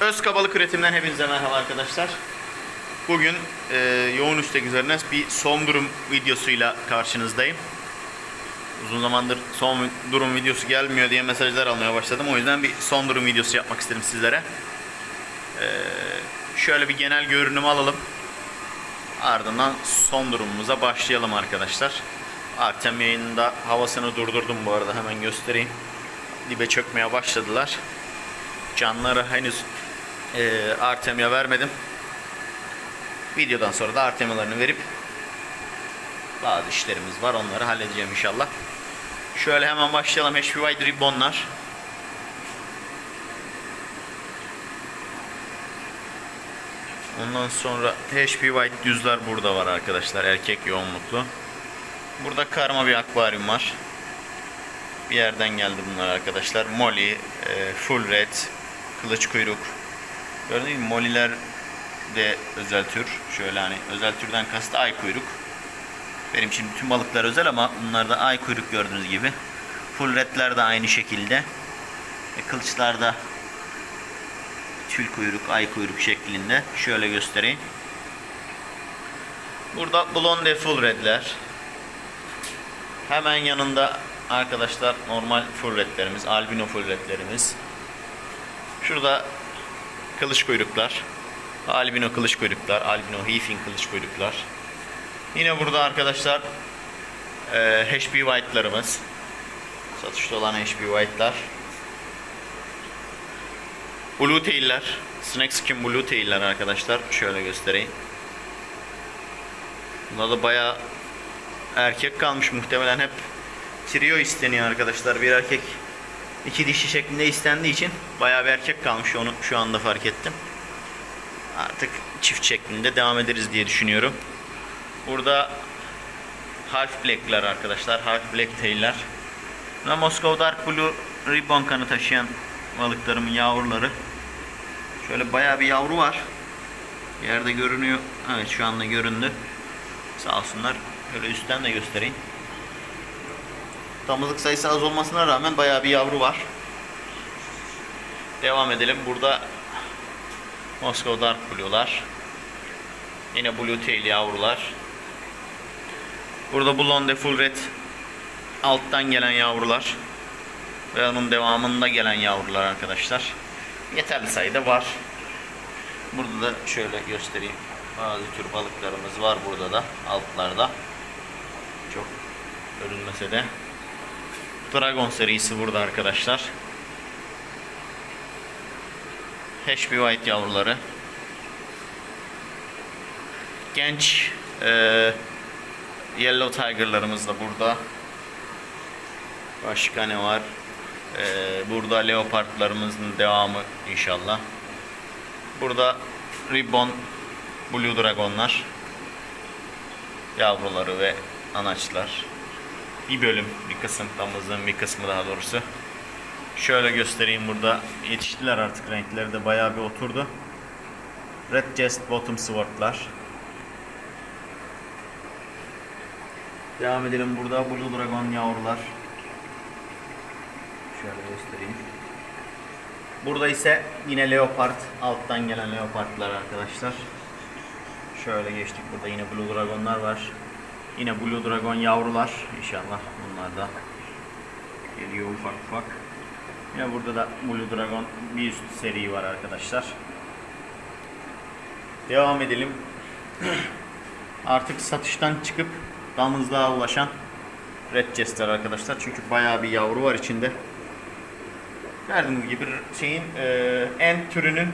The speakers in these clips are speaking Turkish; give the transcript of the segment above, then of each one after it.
Öz kabalık üretimden hepinize merhaba arkadaşlar. Bugün e, yoğun istek üzerine bir son durum videosuyla karşınızdayım. Uzun zamandır son durum videosu gelmiyor diye mesajlar almaya başladım. O yüzden bir son durum videosu yapmak istedim sizlere. E, şöyle bir genel görünüm alalım. Ardından son durumumuza başlayalım arkadaşlar. Artem yayınında havasını durdurdum bu arada hemen göstereyim. Dibe çökmeye başladılar. Canları henüz e, Artemia vermedim. Videodan sonra da Artemialarını verip bazı işlerimiz var onları halledeceğim inşallah. Şöyle hemen başlayalım HP Wide Ribbon'lar. Ondan sonra HP White düzler burada var arkadaşlar erkek yoğunluklu. Burada karma bir akvaryum var. Bir yerden geldi bunlar arkadaşlar. Molly, e, Full Red, Kılıç Kuyruk. Gördüğünüz gibi Molly'ler de özel tür. Şöyle hani özel türden kastı ay kuyruk. Benim için bütün balıklar özel ama bunlar da ay kuyruk gördüğünüz gibi. Full Red'ler de aynı şekilde. E, kılıçlar da tül kuyruk, ay kuyruk şeklinde. Şöyle göstereyim. Burada Blonde Full Red'ler. Hemen yanında arkadaşlar normal full redlerimiz, albino full redlerimiz. Şurada kılıç kuyruklar. Albino kılıç kuyruklar, albino heafing kılıç kuyruklar. Yine burada arkadaşlar e, HP white'larımız. Satışta olan HP white'lar. Blue tail'ler. Snake skin blue tail'ler arkadaşlar. Şöyle göstereyim. Bunlar da bayağı erkek kalmış muhtemelen hep trio isteniyor arkadaşlar. Bir erkek iki dişi şeklinde istendiği için bayağı bir erkek kalmış onu şu anda fark ettim. Artık çift şeklinde devam ederiz diye düşünüyorum. Burada Half Black'ler arkadaşlar. Half Black Tail'ler. Ve Moscow Dark Blue Ribbon kanı taşıyan balıklarımın yavruları. Şöyle bayağı bir yavru var. Yerde görünüyor. Evet şu anda göründü. Sağ olsunlar. Şöyle üstten de göstereyim. Damızlık sayısı az olmasına rağmen bayağı bir yavru var. Devam edelim. Burada Moscow Dark Blue'lar. Yine Blue Tail yavrular. Burada Blonde Full Red alttan gelen yavrular. Ve onun devamında gelen yavrular arkadaşlar. Yeterli sayıda var. Burada da şöyle göstereyim. Bazı tür balıklarımız var burada da altlarda. Çok görünmese de. Dragon serisi burada arkadaşlar. HP White yavruları. Genç e, Yellow Tiger'larımız da burada. Başka ne var? E, burada Leopard'larımızın devamı inşallah. Burada Ribbon Blue Dragon'lar. Yavruları ve anaçlar. Bir bölüm, bir kısım damızlığın bir kısmı daha doğrusu. Şöyle göstereyim burada. Yetiştiler artık renkleri de bayağı bir oturdu. Red Chest Bottom Sword'lar. Devam edelim burada Blue Dragon yavrular. Şöyle göstereyim. Burada ise yine leopard alttan gelen leopardlar arkadaşlar. Şöyle geçtik burada yine Blue Dragon'lar var. Yine Blue Dragon yavrular inşallah bunlar da geliyor ufak ufak. Yine burada da Blue Dragon bir üst seri var arkadaşlar. Devam edelim. Artık satıştan çıkıp damızlığa ulaşan Red Chester arkadaşlar. Çünkü bayağı bir yavru var içinde. Gördüğünüz gibi şeyin e, en türünün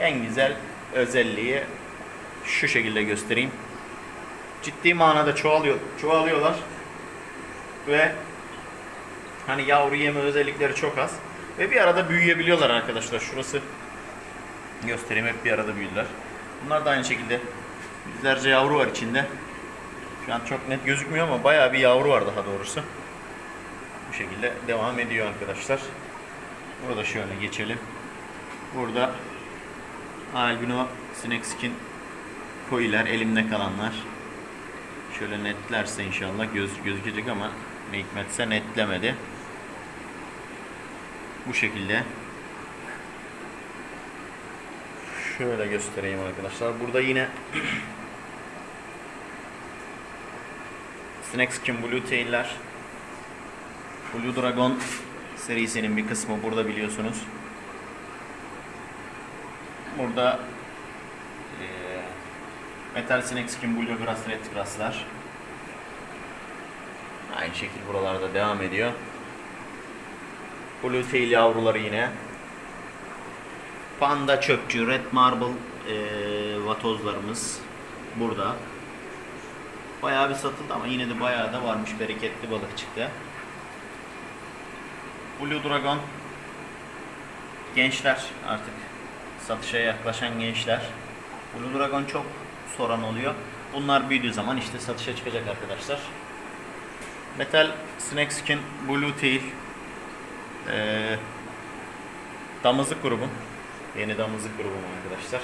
en güzel özelliği şu şekilde göstereyim. Ciddi manada çoğalıyor, çoğalıyorlar ve hani yavru yeme özellikleri çok az ve bir arada büyüyebiliyorlar arkadaşlar. Şurası göstereyim hep bir arada büyüdüler. Bunlar da aynı şekilde yüzlerce yavru var içinde. Şu an çok net gözükmüyor ama bayağı bir yavru var daha doğrusu. Bu şekilde devam ediyor arkadaşlar. Burada şöyle geçelim. Burada albino snake skin koiler elimde kalanlar. Şöyle netlerse inşallah göz gözükecek ama ne hikmetse netlemedi. Bu şekilde Şöyle göstereyim arkadaşlar. Burada yine Snakeskin Blue Tail'ler Blue Dragon serisinin bir kısmı burada biliyorsunuz. Burada Metal Snakeskin Blue Grass Red Grass'lar Aynı şekil buralarda devam ediyor. Blue Tail yavruları yine. Panda çöpçü, Red Marble eee vatozlarımız burada. Bayağı bir satıldı ama yine de bayağı da varmış. Bereketli balık çıktı. Blue Dragon gençler artık satışa yaklaşan gençler. Blue Dragon çok soran oluyor. Bunlar büyüdüğü zaman işte satışa çıkacak arkadaşlar. Metal Snakeskin Blue Tail eee damızlık grubum. Yeni damızlık grubum arkadaşlar.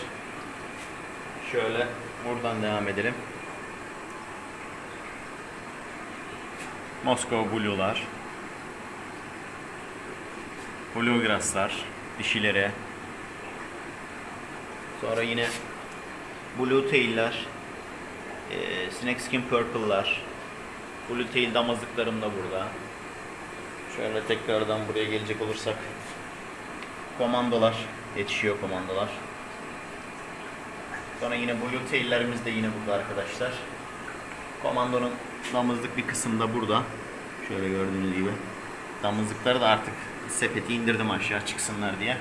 Şöyle buradan devam edelim. Moskova Blue'lar. Bluegrass'lar. Dişilere. Sonra yine Blue Tail'ler. E, Snakeskin Purple'lar. Blue Tail damızlıklarım da burada. Şöyle tekrardan buraya gelecek olursak. Komandolar. Yetişiyor komandolar. Sonra yine Blue Tail'lerimiz de yine burada arkadaşlar. Komandonun damızlık bir kısım da burada. Şöyle gördüğünüz gibi. Damızlıkları da artık sepeti indirdim aşağı çıksınlar diye.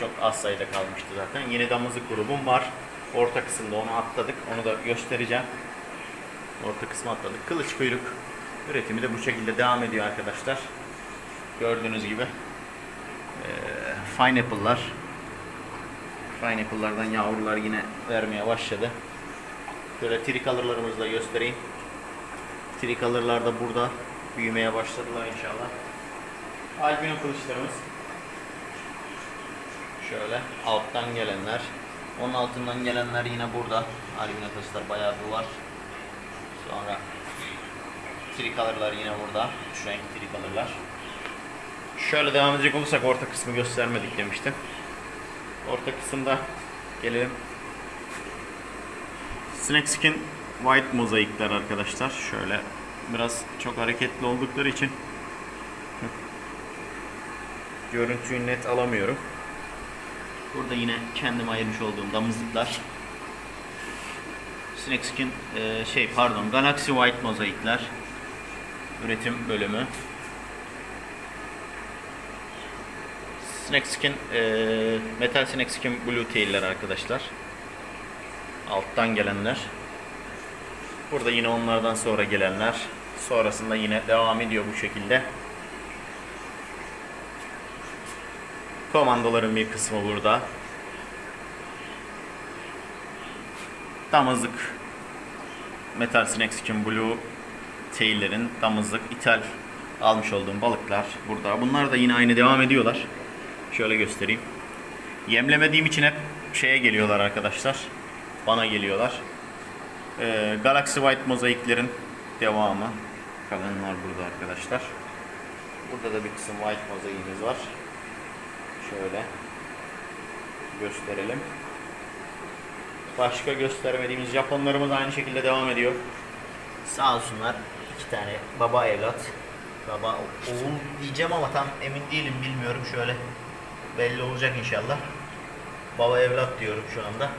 Çok az sayıda kalmıştı zaten. Yeni damızlık grubum var. Orta kısımda onu atladık. Onu da göstereceğim. Orta kısmı atladık. Kılıç kuyruk üretimi de bu şekilde devam ediyor arkadaşlar. Gördüğünüz gibi. Ee, fine apple'lar. Fine apple'lardan yavrular yine vermeye başladı. Şöyle tricolor'larımızı da göstereyim. Tricolor'lar da burada büyümeye başladılar inşallah. Albino kılıçlarımız. Şöyle alttan gelenler. Onun altından gelenler yine burada. Albino kılıçlar bayağı bir var. Sonra tricolor'lar yine burada. Üç renk tricolor'lar. Şöyle devam edecek olursak orta kısmı göstermedik demiştim. Orta kısımda gelelim. Snakeskin White mozaikler arkadaşlar. Şöyle biraz çok hareketli oldukları için görüntüyü net alamıyorum. Burada yine kendim ayırmış olduğum damızlıklar. Snakeskin e, şey pardon Galaxy White mozaikler. Üretim bölümü. Snakeskin e, Metal Snakeskin Blue Tail'ler arkadaşlar. Alttan gelenler. Burada yine onlardan sonra gelenler. Sonrasında yine devam ediyor bu şekilde. Komandoların bir kısmı burada. Damızlık Metal Snakeskin Blue Tail'lerin damızlık ithal almış olduğum balıklar burada. Bunlar da yine aynı devam ediyorlar. Şöyle göstereyim. Yemlemediğim için hep şeye geliyorlar arkadaşlar. Bana geliyorlar. Ee, Galaxy White mozaiklerin devamı. Kalanlar burada arkadaşlar. Burada da bir kısım white mozaiğimiz var. Şöyle gösterelim. Başka göstermediğimiz Japonlarımız aynı şekilde devam ediyor. Sağ olsunlar. iki tane baba evlat. Baba oğul diyeceğim ama tam emin değilim bilmiyorum. Şöyle belli olacak inşallah. Baba evlat diyorum şu anda.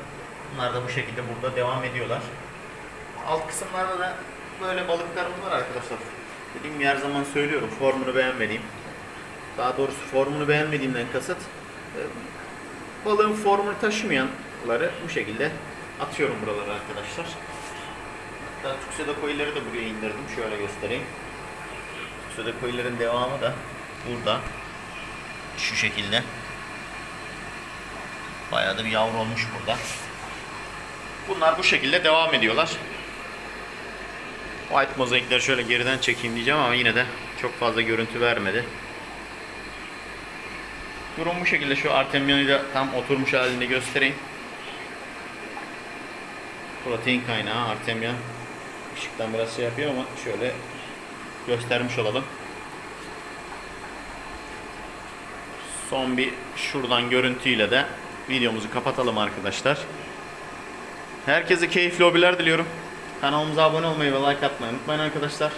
Bunlar da bu şekilde burada devam ediyorlar. Alt kısımlarda da böyle balıklarımız var arkadaşlar. Dediğim her zaman söylüyorum formunu beğenmediğim. Daha doğrusu formunu beğenmediğimden kasıt e, balığın formunu taşımayanları bu şekilde atıyorum buralara arkadaşlar. Hatta Tuxedo koyları da buraya indirdim. Şöyle göstereyim. Tuxedo koyların devamı da burada. Şu şekilde. Bayağı da bir yavru olmuş burada. Bunlar bu şekilde devam ediyorlar. White mozaikleri şöyle geriden çekeyim diyeceğim ama yine de çok fazla görüntü vermedi. Durum bu şekilde şu Artemia'yı da tam oturmuş halinde göstereyim. Protein kaynağı Artemia. Işıktan biraz şey yapıyor ama şöyle göstermiş olalım. Son bir şuradan görüntüyle de videomuzu kapatalım arkadaşlar. Herkese keyifli hobiler diliyorum. Kanalımıza abone olmayı ve like atmayı unutmayın arkadaşlar.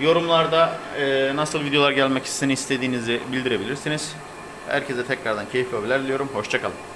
Yorumlarda e, nasıl videolar gelmek istediğinizi bildirebilirsiniz. Herkese tekrardan keyifli hobiler diliyorum. Hoşçakalın.